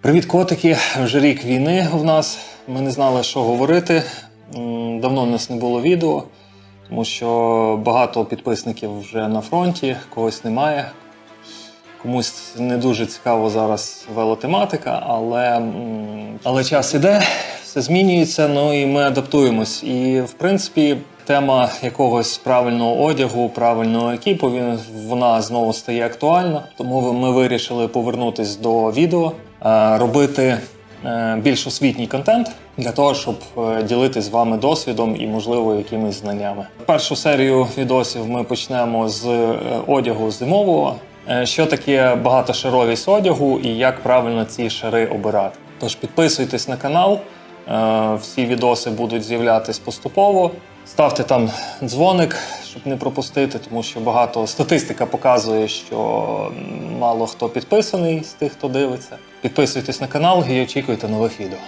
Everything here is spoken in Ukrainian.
Привіт, котики! Вже рік війни в нас. Ми не знали, що говорити. Давно у нас не було відео, тому що багато підписників вже на фронті, когось немає. Комусь не дуже цікаво зараз велотематика, але, але час іде, все змінюється, ну і ми адаптуємось. І в принципі, тема якогось правильного одягу, правильного екіпу, вона знову стає актуальна. Тому ми вирішили повернутись до відео, робити е, більш освітній контент для того, щоб е, ділитись з вами досвідом і, можливо, якимись знаннями. Першу серію відосів ми почнемо з е, одягу зимового. Е, Що таке багатошаровість одягу і як правильно ці шари обирати. Тож підписуйтесь на канал, е, всі відоси будуть з'являтись поступово. Ставте там дзвоник, щоб не пропустити, тому що багато статистика показує, що мало хто підписаний з тих, хто дивиться. Підписуйтесь на канал і очікуйте нових відео.